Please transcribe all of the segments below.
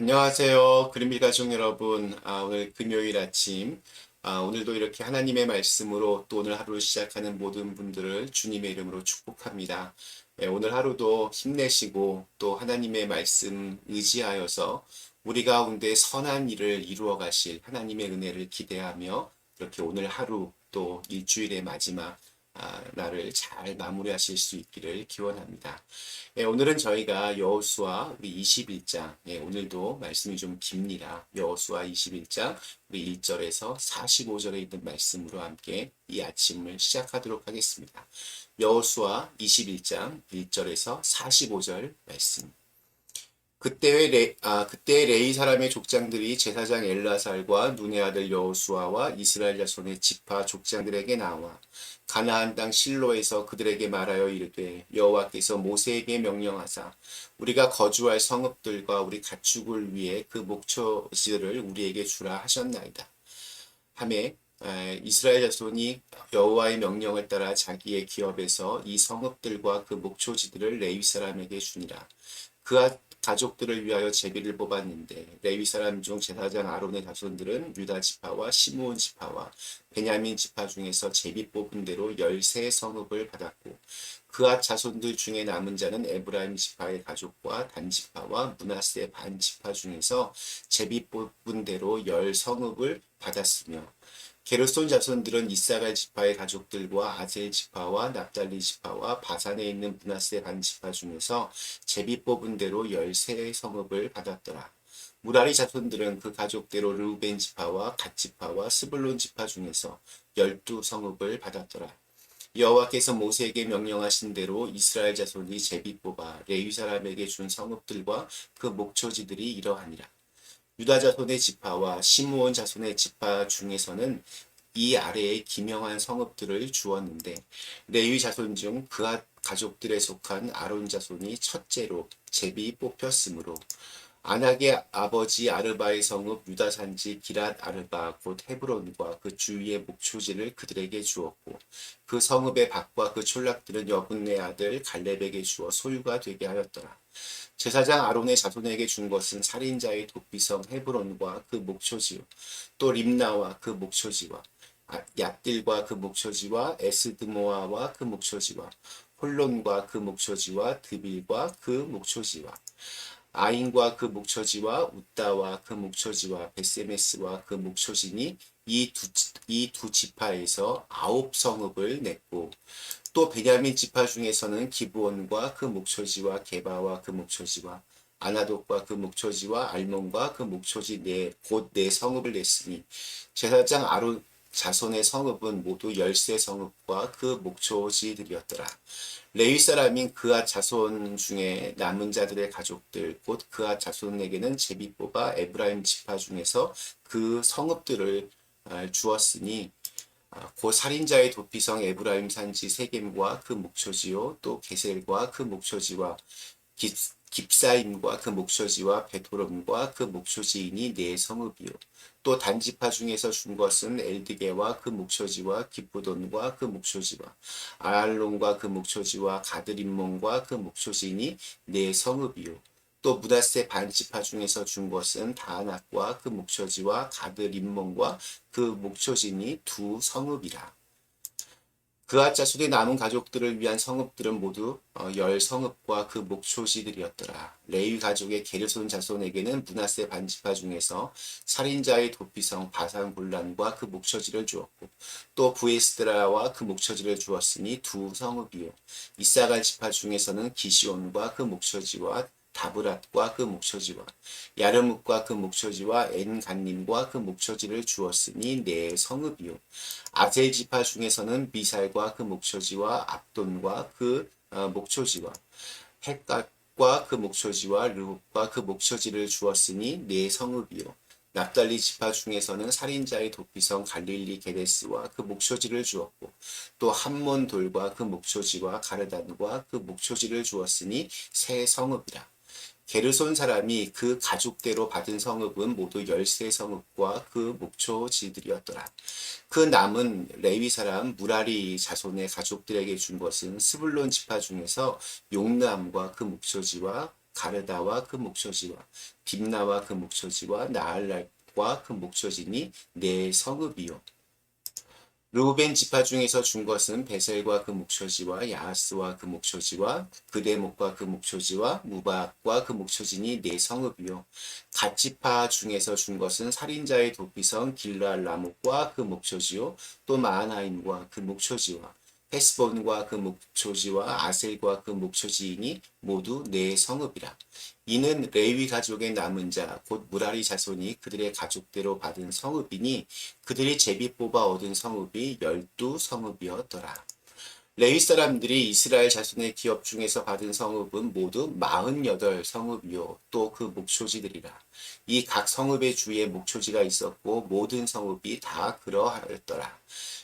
안녕하세요. 그린빌 가족 여러분. 아, 오늘 금요일 아침. 아, 오늘도 이렇게 하나님의 말씀으로 또 오늘 하루를 시작하는 모든 분들을 주님의 이름으로 축복합니다. 예, 오늘 하루도 힘내시고 또 하나님의 말씀 의지하여서 우리 가운데 선한 일을 이루어 가실 하나님의 은혜를 기대하며 이렇게 오늘 하루 또 일주일의 마지막 아, 날을 잘 마무리하실 수 있기를 기원합니다. 예, 오늘은 저희가 여호수아 우리 21장, 예, 오늘도 말씀이 좀 깁니다. 여호수아 21장 우리 1절에서 45절에 있는 말씀으로 함께 이 아침을 시작하도록 하겠습니다. 여호수아 21장 1절에서 45절 말씀. 그때의 레, 아, 그때 레이 사람의 족장들이 제사장 엘라살과 눈의 아들 여호수아와 이스라엘 자손의 지파 족장들에게 나와 가나안 땅 실로에서 그들에게 말하여 이르되 여호와께서 모세에게 명령하사 우리가 거주할 성읍들과 우리 가축을 위해 그 목초지를 우리에게 주라 하셨나이다. 하매 에, 이스라엘 자손이 여호와의 명령을 따라 자기의 기업에서 이 성읍들과 그 목초지들을 레위 사람에게 주니라. 그가 가족들을 위하여 제비를 뽑았는데 레위 사람 중 제사장 아론의 자손들은 유다 지파와 시므온 지파와 베냐민 지파 중에서 제비 뽑은 대로 열세 성읍을 받았고 그앗 자손들 중에 남은 자는 에브라임 지파의 가족과 단 지파와 문하세 반 지파 중에서 제비 뽑은 대로 열 성읍을 받았으며 게르손 자손들은 이사갈 지파의 가족들과 아셀 지파와 납달리 지파와 바산에 있는 문하세 반 지파 중에서 제비 뽑은 대로 열세 성읍을 받았더라. 무라리 자손들은 그 가족대로 르우벤 지파와 갓 지파와 스불론 지파 중에서 열두 성읍을 받았더라. 여호와께서 모세에게 명령하신 대로 이스라엘 자손이 제비 뽑아 레위 사람에게 준 성읍들과 그 목초지들이 이러하니라. 유다 자손의 지파와 시므온 자손의 지파 중에서는 이 아래에 기명한 성읍들을 주었는데 레위 자손 중 그앗 가족들에 속한 아론 자손이 첫째로 제비 뽑혔으므로 아낙의 아버지 아르바의 성읍 유다 산지 기랏 아르바 곧 헤브론과 그 주위의 목초지를 그들에게 주었고 그 성읍의 밭과 그 촌락들은 여분네 아들 갈렙에게 주어 소유가 되게 하였더라. 제사장 아론의 자손에게 준 것은 살인자의 도피성 헤브론과 그 목초지요 또 림나와 그 목초지와 아, 얍딜과 그 목초지와 에스드모아와 그 목초지와 홀론과 그 목초지와 드빌과 그 목초지와 아인과 그 목초지와 웃다와 그 목초지와 베세메스와 그 목초지니 이두 이두 지파에서 아홉 성읍을 냈고 또 베냐민 지파 중에서는 기브온과 그 목초지와 게바와 그 목초지와 아나독과 그 목초지와 알몬과 그 목초지 네 성읍을 냈으니 제사장 아론 자손의 성읍은 모두 열세 성읍과 그 목초지들이었더라. 레위 사람인 그앗 자손 중에 남은 자들의 가족들 곧 그앗 자손에게는 제비 뽑아 에브라임 지파 중에서 그 성읍들을 아, 주었으니 아, 고 살인자의 도피성 에브라임 산지 세겜과 그 목초지요 또 게셀과 그 목초지와 깁, 깁사임과 그 목초지와 베토름과 그 목초지인이 네 성읍이요. 또 단지파 중에서 준 것은 엘드게와 그 목초지와 기쁘돈과 그 목초지와 아알론과 그 목초지와 가드림몬과 그 목초지니 네 성읍이요. 또 무다세 반지파 중에서 준 것은 다낙과 그 목초지와 가드림몬과 그 목초지니 두 성읍이라 그앗 자손의 남은 가족들을 위한 성읍들은 모두 어, 열 성읍과 그 목초지들이었더라. 레위 가족의 게르손 자손에게는 문하세 반지파 중에서 살인자의 도피성 바산 굴란과 그 목초지를 주었고 또 부에스드라와 그 목초지를 주었으니 두 성읍이요. 이사갈 지파 중에서는 기시온과 그 목초지와 다브랏과 그 목초지와 야르묵과 그 목초지와 엔간님과 그 목초지를 주었으니 네 성읍이요. 아셀 지파 중에서는 미살과 그 목초지와 압돈과 그 어, 목초지와 헷갓과 그 목초지와 르흑과 그 목초지를 주었으니 네 성읍이요. 납달리 지파 중에서는 살인자의 도피성 갈릴리 게데스와 그 목초지를 주었고 또 함몬 돌과 그 목초지와 가르단과 그 목초지를 주었으니 세 성읍이라 게르손 사람이 그 가족대로 받은 성읍은 모두 열세 성읍과 그 목초지들이었더라. 그 남은 레위 사람 무라리 자손의 가족들에게 준 것은 스불론 지파 중에서 용남과 그 목초지와 가르다와 그 목초지와 딥나와 그 목초지와 나알랄과 그 목초지니 네 성읍이요. 르우벤 지파 중에서 준 것은 베셀과 그 목초지와 야하스와 그 목초지와 그대목과 그 목초지와 무바과 그 목초지니 네 성읍이요. 갓 지파 중에서 준 것은 살인자의 도피성 길랄 라목과 그 목초지요. 또 마하나임과 그 목초지와 헤스본과 그 목초지와 아셀과 그 목초지이니 모두 네 성읍이라. 이는 레위 가족의 남은 자, 곧 무라리 자손이 그들의 가족대로 받은 성읍이니 그들이 제비 뽑아 얻은 성읍이 열두 성읍이었더라. 레위 사람들이 이스라엘 자손의 기업 중에서 받은 성읍은 모두 48 성읍이요. 또 그 목초지들이라. 이 각 성읍의 주위에 목초지가 있었고 모든 성읍이 다 그러하였더라.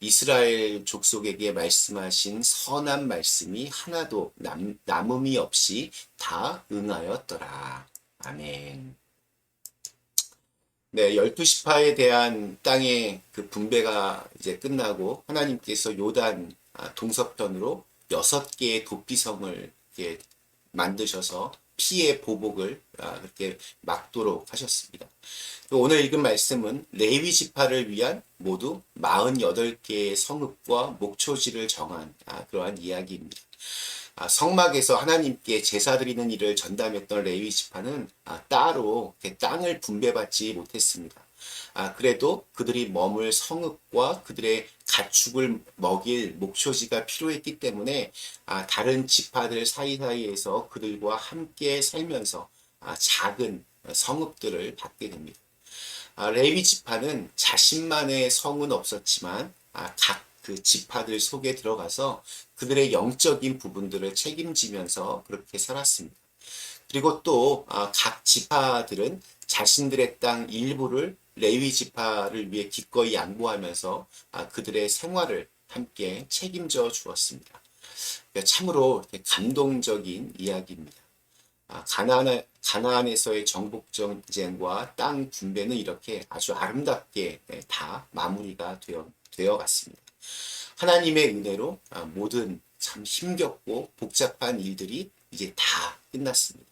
이스라엘 족속에게 말씀하신 선한 말씀이 하나도 남, 남음이 없이 다 응하였더라. 아멘. 네, 열두 지파에 대한 땅의 그 분배가 이제 끝나고 하나님께서 요단 아, 동서편으로 여섯 개의 도피성을 만드셔서 피의 보복을 아, 그렇게 막도록 하셨습니다. 오늘 읽은 말씀은 레위 지파를 위한 모두 48개의 성읍과 목초지를 정한 아, 그러한 이야기입니다. 아, 성막에서 하나님께 제사 드리는 일을 전담했던 레위 지파는 아, 따로 땅을 분배받지 못했습니다. 아, 그래도 그들이 머물 성읍과 그들의 가축을 먹일 목초지가 필요했기 때문에 아, 다른 지파들 사이사이에서 그들과 함께 살면서 아, 작은 성읍들을 받게 됩니다. 아, 레위 지파는 자신만의 성은 없었지만 아, 각그 지파들 속에 들어가서 그들의 영적인 부분들을 책임지면서 그렇게 살았습니다. 그리고 또각 아, 지파들은 자신들의 땅 일부를 레위 지파를 위해 기꺼이 양보하면서 아, 그들의 생활을 함께 책임져 주었습니다. 그러니까 참으로 감동적인 이야기입니다. 아, 가나안, 가나안에서의 정복 전쟁과 땅 분배는 이렇게 아주 아름답게 네, 다 마무리가 되어, 되어 갔습니다. 하나님의 은혜로 아, 모든 참 힘겹고 복잡한 일들이 이제 다 끝났습니다.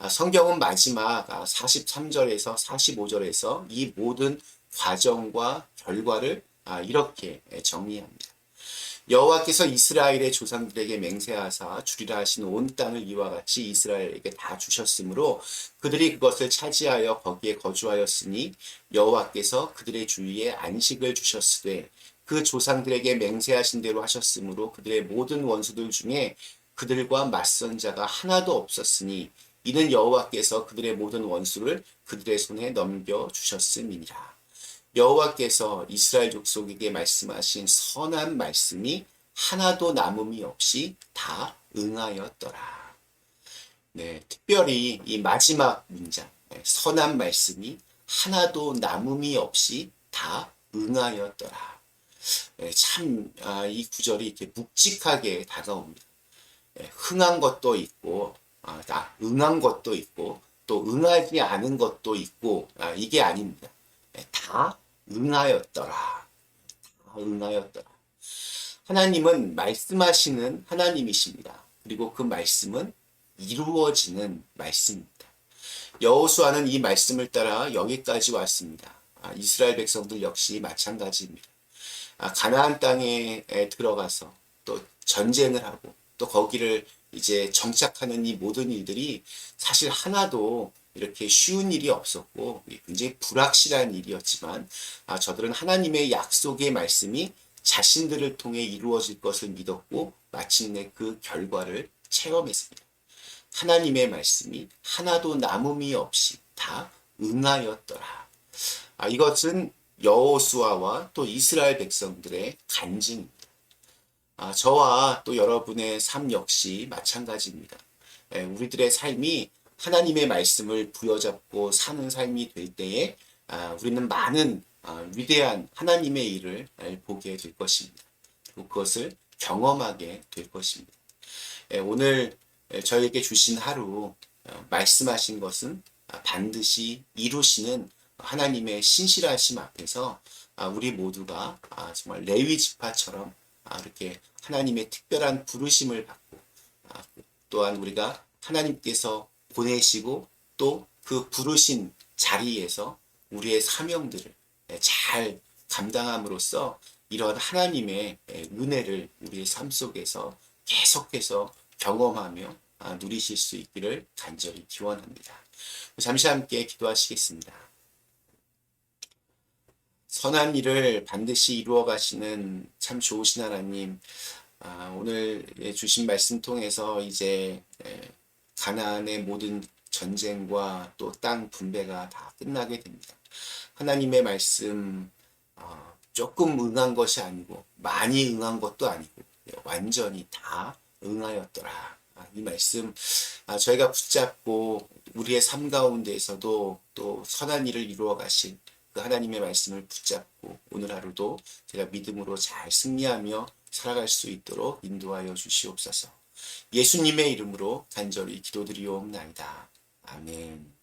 아, 성경은 마지막 43절에서 45절에서 이 모든 과정과 결과를 이렇게 정리합니다. 여호와께서 이스라엘의 조상들에게 맹세하사 주리라 하신 온 땅을 이와 같이 이스라엘에게 다 주셨으므로 그들이 그것을 차지하여 거기에 거주하였으니 여호와께서 그들의 주위에 안식을 주셨으되 그 조상들에게 맹세하신 대로 하셨으므로 그들의 모든 원수들 중에 그들과 맞선 자가 하나도 없었으니 이는 여호와께서 그들의 모든 원수를 그들의 손에 넘겨 주셨음이니라. 여호와께서 이스라엘 족속에게 말씀하신 선한 말씀이 하나도 남음이 없이 다 응하였더라. 네, 특별히 이 마지막 문장, 네, 선한 말씀이 하나도 남음이 없이 다 응하였더라. 네, 참, 아, 이 구절이 이렇게 묵직하게 다가옵니다. 네, 흥한 것도 있고, 아, 다 응한 것도 있고, 또 응하지 않은 것도 있고, 아, 이게 아닙니다. 네, 다 응하였더라. 다 응하였더라. 하나님은 말씀하시는 하나님이십니다. 그리고 그 말씀은 이루어지는 말씀입니다. 여호수아는 이 말씀을 따라 여기까지 왔습니다. 아, 이스라엘 백성들 역시 마찬가지입니다. 아, 가나안 땅에 들어가서 또 전쟁을 하고 또 거기를 이제 정착하는 이 모든 일들이 사실 하나도 이렇게 쉬운 일이 없었고 굉장히 불확실한 일이었지만 아, 저들은 하나님의 약속의 말씀이 자신들을 통해 이루어질 것을 믿었고 마침내 그 결과를 체험했습니다. 하나님의 말씀이 하나도 남음이 없이 다 응하였더라. 아, 이것은 여호수아와 또 이스라엘 백성들의 간증입니다. 아, 저와 또 여러분의 삶 역시 마찬가지입니다. 예, 우리들의 삶이 하나님의 말씀을 부여잡고 사는 삶이 될 때에 아, 우리는 많은 아, 위대한 하나님의 일을 아, 보게 될 것입니다. 그것을 경험하게 될 것입니다. 예, 오늘 예, 저에게 주신 하루 어, 말씀하신 것은 아, 반드시 이루시는 하나님의 신실하심 앞에서 아, 우리 모두가 아, 정말 레위 지파처럼 아, 이렇게 하나님의 특별한 부르심을 받고 아, 또한 우리가 하나님께서 보내시고 또 그 부르신 자리에서 우리의 사명들을 예, 잘 감당함으로써 이런 하나님의 예, 은혜를 우리의 삶 속에서 계속해서 경험하며 아, 누리실 수 있기를 간절히 기원합니다. 잠시 함께 기도하시겠습니다. 선한 일을 반드시 이루어 가시는 참 좋으신 하나님, 아, 오늘 예, 주신 말씀 통해서 이제 예, 가나안의 모든 전쟁과 또 땅 분배가 다 끝나게 됩니다. 하나님의 말씀 어, 조금 응한 것이 아니고 많이 응한 것도 아니고 예, 완전히 다 응하였더라. 아, 이 말씀 아, 저희가 붙잡고 우리의 삶 가운데에서도 또 선한 일을 이루어 가신 그 하나님의 말씀을 붙잡고 오늘 하루도 제가 믿음으로 잘 승리하며 살아갈 수 있도록 인도하여 주시옵소서. 예수님의 이름으로 간절히 기도드리옵나이다. 아멘.